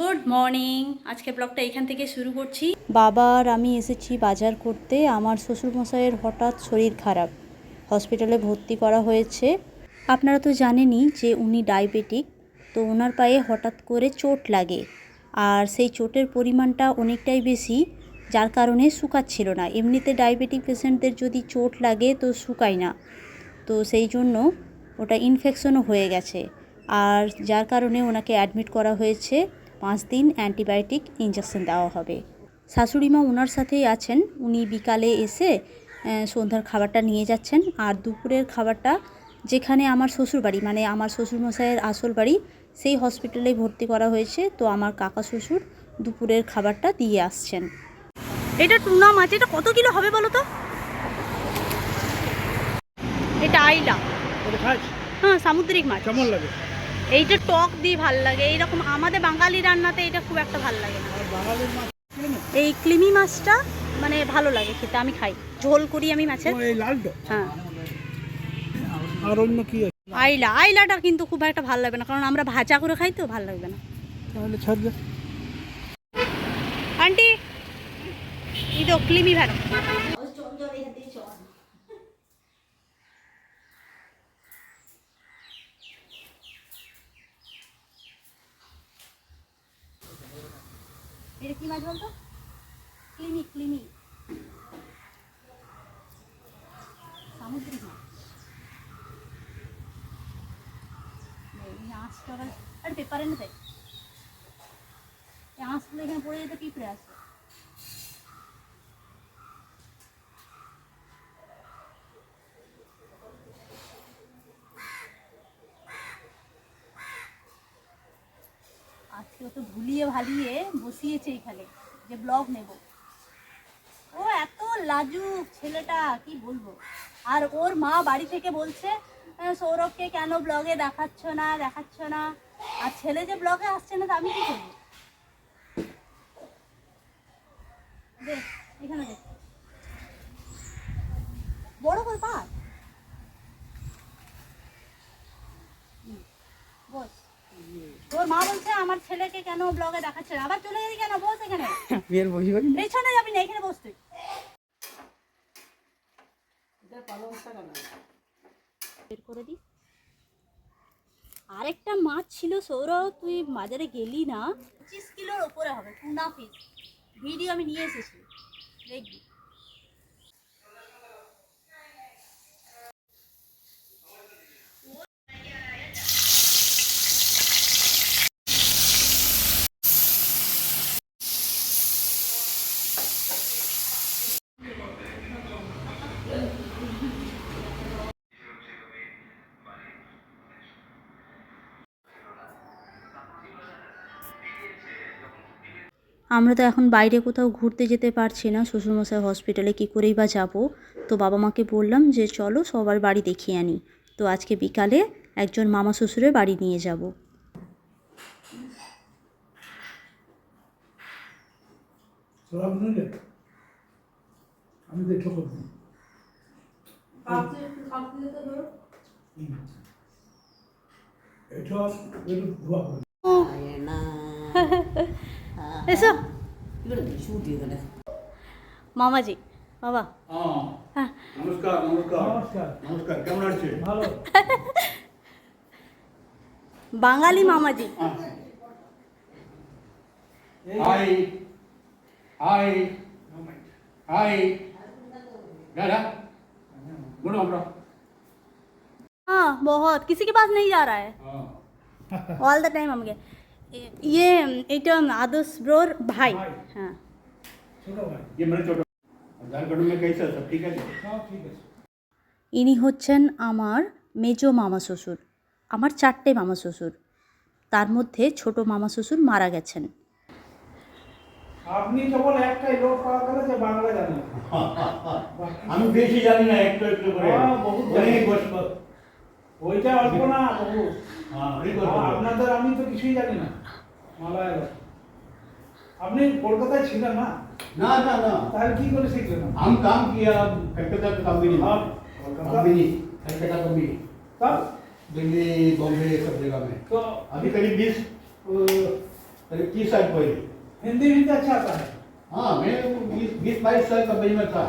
Good morning. আজকে ব্লগটা এখান থেকে শুরু করছি। বাবা আর আমি এসেছি বাজার করতে। আমার শ্বশুরমশাইয়ের হঠাৎ শরীর খারাপ। হসপিটালে ভর্তি করা হয়েছে। আপনারা তো জানেনই যে উনি ডায়াবেটিক, তো ওনার পায়ে হঠাৎ করে চোট লাগে। আর সেই চোটের পরিমাণটা অনেকটাই বেশি, যার কারণে শুকাচ্ছিল না। এমনিতে ডায়াবেটিক পেশেন্টদের যদি চোট লাগে তো শুকায় না। তো সেই জন্য ওটা ইনফেকশনও হয়ে গেছে। আর যার কারণে ওনাকে অ্যাডমিট করা হয়েছে। পাঁচ দিন অ্যান্টিবায়োটিক ইঞ্জেকশন দেওয়া হবে। শাশুড়ি মা ওনার সাথেই আছেন। উনি বিকালে এসে সন্ধ্যার খাবারটা নিয়ে যাচ্ছেন। আর দুপুরের খাবারটা যেখানে আমার শ্বশুরবাড়ি মানে আমার শ্বশুরমশাইয়ের আসল বাড়ি সেই হসপিটালে ভর্তি করা হয়েছে। তো আমার কাকা শ্বশুর দুপুরের খাবারটা দিয়ে আসছেন। এটা টুনা মাছ এটা কত কিলো হবে বলো তো? এটা আইলা। ওটা হ্যাঁ সামুদ্রিক মাছ। কেমন লাগে? এইটা টক দিয়ে ভালো লাগে। এইরকম আমাদের বাঙালি রান্নাতে এটা খুব একটা ভালো লাগে এই ক্লিমি মাছটা মানে ভালো লাগে খেতে আমি খাই। ঝোল করি আমি মাছের। হ্যাঁ। আইলা আইলাটা কিন্তু খুব একটা ভালো লাগবে না কারণ আমরা ভাজা করে খাই তো ভালো লাগবে না। আন্টি এই ক্লিমি ভাড়া এটা কি মাছ বলতো? ক্লিমি ক্লিমি সামুদ্রিক মাছ। এই আঁশটা আবার পেপারে না দেয় এই আঁশগুলো এখানে পড়ে যেতে পিঁপড়ে আসে। ও তো ভুলিয়ে ভালিয়ে বসিয়েছে এখানে, যে ব্লগ নেব। ও এত লাজুক ছেলেটা, কি বলব? আর ওর মা বাড়ি থেকে বলছে সৌরভকে কেন ব্লগে দেখাচ্ছ না দেখাচ্ছ না? আর ছেলে যে ব্লগে আসছে না আমি কি করব? এখানে দেখ বড় করে পা বস তোর মা বলছে আমার ছেলেকে কেন ব্লগে দেখাচ্ছে? না আবার চলে গেলি কেন? বস এখানে। বিয়ের বসি করি পেছনে যাবি না এখানে বস তুই। বের করে দি আরেকটা মাছ ছিল সৌরভ তুই বাজারে গেলি না। পঁচিশ কিলোর ওপরে হবে টুনা পিস ভিডিও আমি নিয়ে এসেছি। দেখবি। আমরা তো এখন বাইরে কোথাও ঘুরতে যেতে পারছি না। শ্বশুরমশাই হসপিটালে কী করেই বা যাব? তো বাবা মাকে বললাম যে চলো সবার বাড়ি দেখিয়ে আনি। তো আজকে বিকালে একজন মামা শ্বশুরের বাড়ি নিয়ে যাব। আমি দেখে করব এটা একটু ধোয়া করবো এসো মামাজি বাবা হ্যাঁ নমস্কার নমস্কার নমস্কার নমস্কার কেমন আছে ভালো বাঙালি মামাজি হাই হাই হাই दादा बोलो हमरा हाँ बहुत किसी के पास नहीं जा रहा है हाँ ऑल द टाइम हम गए ইয়ে এটা আদর্শ ব্রোর ভাই। হ্যাঁ। ইয়ে মানে ইনি হচ্ছেন আমার মেজো মামা শ্বশুর আমার চারটে মামা শ্বশুর। তার মধ্যে ছোট মামা শ্বশুর মারা গেছেন। আপনি কেবল একটাই লোক পাওয়া বাংলা আমি বেশি জানি না একটু একটু করে। হ্যাঁ, ওইটা অল্প না বহু হ্যাঁ, আপনাদের আমি তো কিছুই জানি না। মালায়ালাম আপনি কলকাতায় ছিলেন না ना ना ना তাহলে কি করে শিখলেন আপনি? हम काम किया कलकत्ता का कंपनी में आप कलकत्ता कंपनी कलकत्ता कंपनी तब दिल्ली बॉम्बे सब जगह में तो अभी करीब बीस अरे तीस साल पहले हिंदी भी तो अच्छा आता है हाँ मैं बीस बीस बाईस साल का बई में था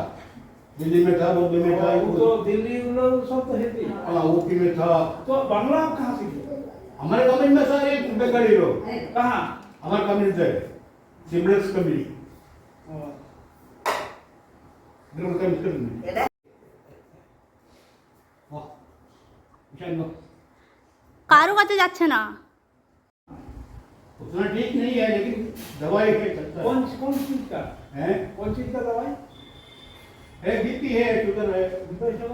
दिल्ली में था बॉम्बे में था वो तो दिल्ली उन लोग सब तो हिंदी हाँ ऊपी में था तो बांग्ला आप कहाँ सीखे हमारे कम्युनिटी में सारे पे खड़ी रहो कहाँ हमारा कम्युनिटी जाए सिमरस कम्युनिटी कारों का तो जाच्छे ना उतना ठीक नहीं है लेकिन दवाई के चलता कौन कौन चीज़ का है कौन चीज़ का दवाई है बीपी है शुगर है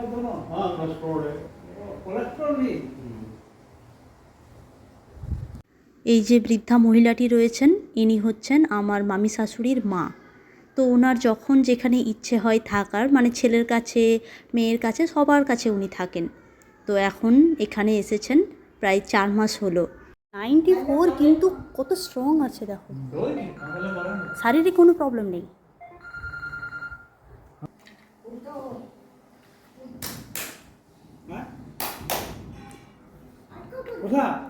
दोनों हाँ कोलेस्ट्रॉल है कोलेस्ट्रॉल भी এই যে বৃদ্ধা মহিলাটি রয়েছেন ইনি হচ্ছেন আমার মামি শাশুড়ির মা। তো ওনার যখন যেখানে ইচ্ছে হয় থাকার মানে ছেলের কাছে মেয়ের কাছে সবার কাছে উনি থাকেন। তো এখন এখানে এসেছেন প্রায় চার মাস হলো। নাইনটি ফোর কিন্তু কত স্ট্রং আছে দেখো। শারীরিক কোনো প্রবলেম নেই। কোথা এ বাবা,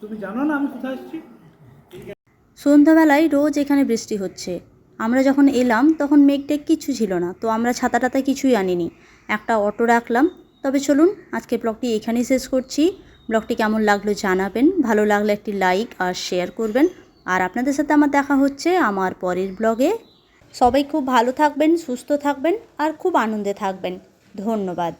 তুমি জানো না আমি কোথায় এসেছি? সন্ধ্যাবেলায় রোজ এখানে বৃষ্টি হচ্ছে। আমরা যখন এলাম, তখন মেঘটেক কিছু ছিল না, তো আমরা ছাতা টাতা কিছুই আনিনি। একটা অটো রাখলাম। তবে চলুন, আজকে ব্লগটি এখানেই শেষ করছি। ব্লগটি কেমন লাগল জানাবেন, ভালো লাগলে একটি লাইক আর শেয়ার করবেন। আর আপনাদের সাথে আমার দেখা হচ্ছে আমার পরের ব্লগে। সবাই খুব ভালো থাকবেন, সুস্থ থাকবেন আর খুব আনন্দে থাকবেন। ধন্যবাদ।